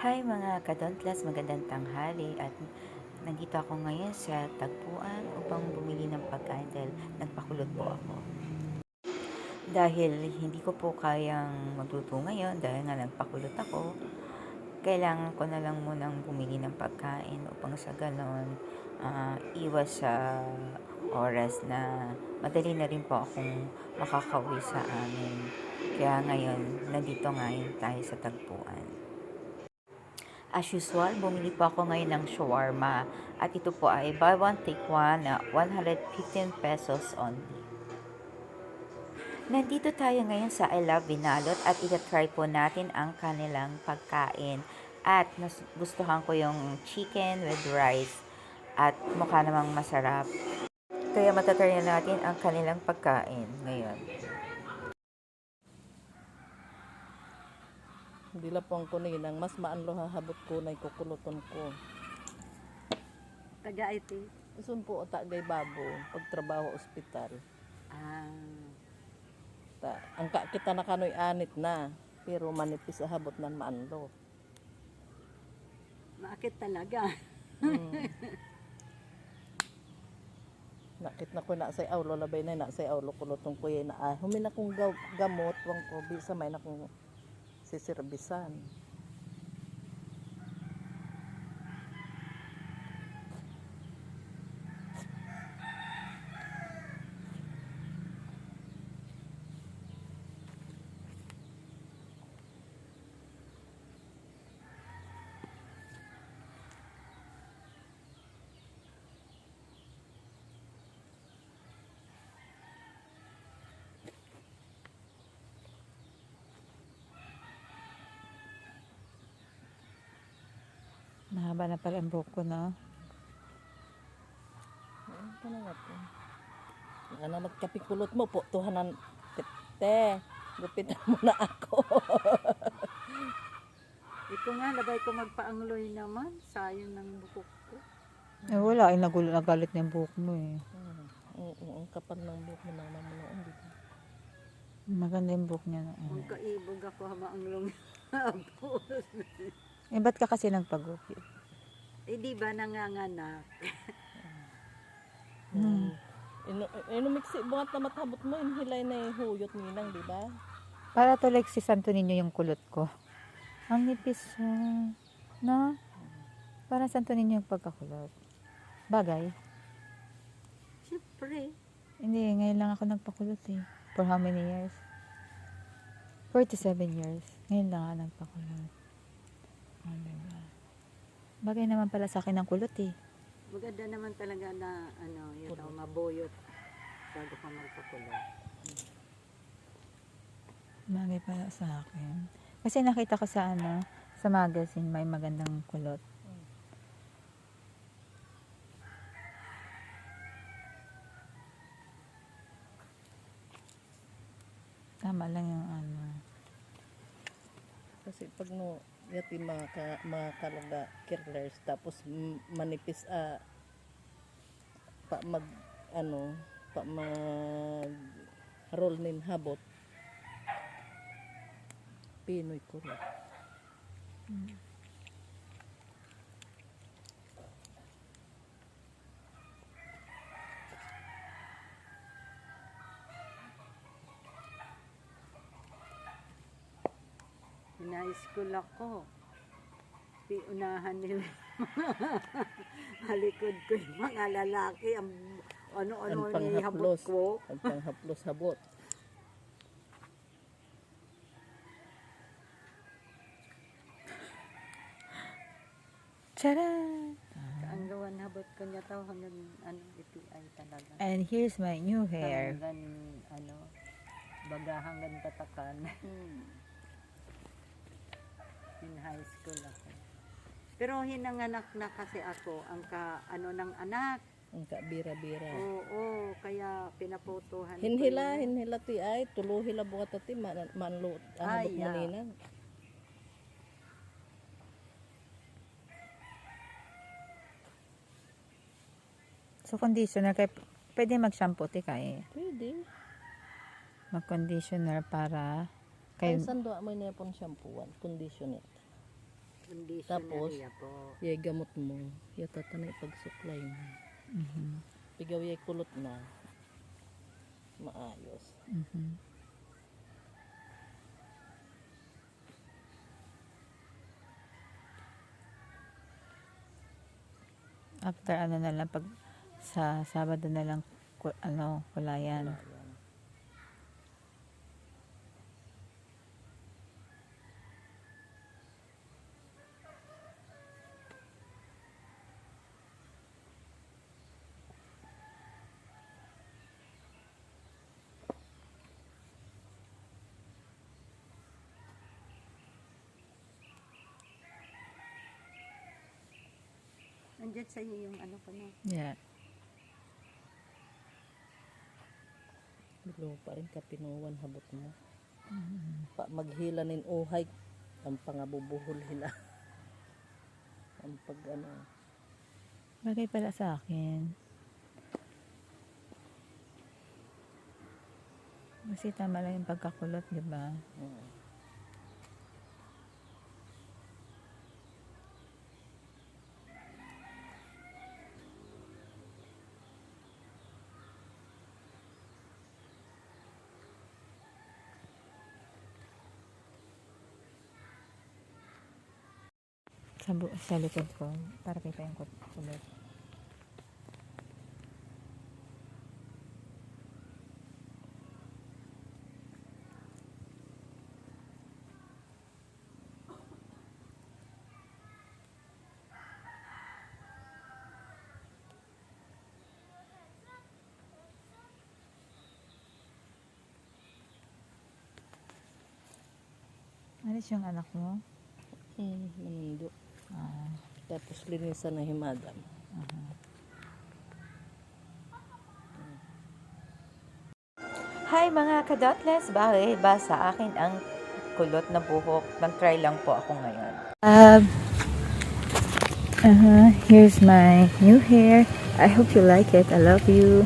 Hi mga kadontlas, magandang tanghali at nandito ako ngayon sa tagpuan upang bumili ng pagkain dahil nagpakulot po ako. Dahil hindi ko po kayang magluto ngayon dahil nga nagpakulot ako, kailangan ko na lang munang bumili ng pagkain upang sa ganon ah, iwas sa oras na madali na rin po akong makakauwi sa amin. Kaya ngayon, nandito ngayon tayo sa tagpuan. As usual, bumili po ako ngayon ng shawarma. At ito po ay buy one, take one na 115 pesos only. Nandito tayo ngayon sa I Love Binalot at ita-try po natin ang kanilang pagkain. At mas gustuhan ko yung chicken with rice. At mukha namang masarap. Kaya matatry na natin ang kanilang pagkain ngayon. Lang po ang kuninang, mas maanlo hahabot ko na kukuluton ko. Taga IT. Isun po ota gay babo, pagtrabaho ospital. Ah, Ta, ang ka, kita na kanoy anit na, pero manipis ahabot nan maanlo. maakit talaga. Hmm. Nakit na ko na say awlo labay na na say awlo kulutong ko na ah, humin akong gamot wang ko bisa may na kong sisirbisan. Mahaba na pala ang buhok ko na. Ano na natin? Ano nagkapikulot mo po, tuhanan, te, gupitan mo na ako. Ito nga, labay ko magpaangloy naman. Sayang ng bukok ko. Eh wala, ay nagulo, nagalit na yung buhok mo eh. Hmm. Oo, ang kapal ng buhok mo naman mo noon, di ba? Maganda yung buhok niya noon. Magkaibog ako hamaanglong. Eh ba't ka kasi nagpagupit? Eh di ba nanganganak? Hmm. Inu inumiksi buhat na matabot mo, inhilay na yung huyot ninang, di ba? Para to like si Santo Niño yung kulot ko. Ang nipis siya. No? Parang Santo Niño yung pagkakulot. Bagay. Siyempre. Hindi, ngayon lang ako nagpakulot eh. For how many years? 47 years. Ngayon lang ako nagpakulot. Bagay naman pala sa akin ang kulot eh. Maganda naman talaga na ano, yun daw, maboyot bago ka magpakulot. Bagay pala sa akin. Kasi nakita ko sa ano, sa magazine may magandang kulot. Tama lang. Kasi pag no, yati mga, ka, mga kalaga kirlers, tapos manipis a pa mag, ano, pa mag roll nin habot. Pinoy ko rin. High school ako. Piunahan nila halikod ko yung mga lalaki. Ang ano-ano Ang ni habot panghaplos. ko. Ang panghaplos habot. Charan! Ang gawan habot ko niya tao hanggang ano, iti ay talaga. And here's my new hair. Hanggang ano, baga hanggang tatakan. In high school ako. Pero hinanganak na kasi ako ang ka ano ng anak. Ang kabira-bira. Oo, kaya pinapotohan ko Hinhila, yun. hinhila ti ay, tulo hila bukat ati, man, manlo, Ay, ahabot mo yeah. ninang. So, conditioner, kay, pwede mag-shampoo, tika eh. Pwede. Mag-conditioner para Kay kay sando mo niya pong shampooan, conditioner. Tapos, Conditioner po. Yay gamot mo. Yata tanay pagsuklay mo. Pigaw yay kulot na. Maayos. After ano na lang, pag sa Sabado na lang, ano, kulayan. Ayan. Nandiyan sa iyo yung ano ko na. Yeah. Bilo pa rin kapinuwan habot mo. Pa maghila nin uhay. Ang pangabubuhol hila. ang pag ano. Bagay pala sa akin. Kasi tama lang yung pagkakulot, di ba? mm. Sa, sa likod ko, para kita yung kulot. Alis yung anak mo? Mm, manundo. Ah. Tapos linisan na himadam. Hi mga kadotless! Bakit ba sa akin ang kulot na buhok? Nag-try lang po ako ngayon. Um, uh here's my new hair. I hope you like it. I love you.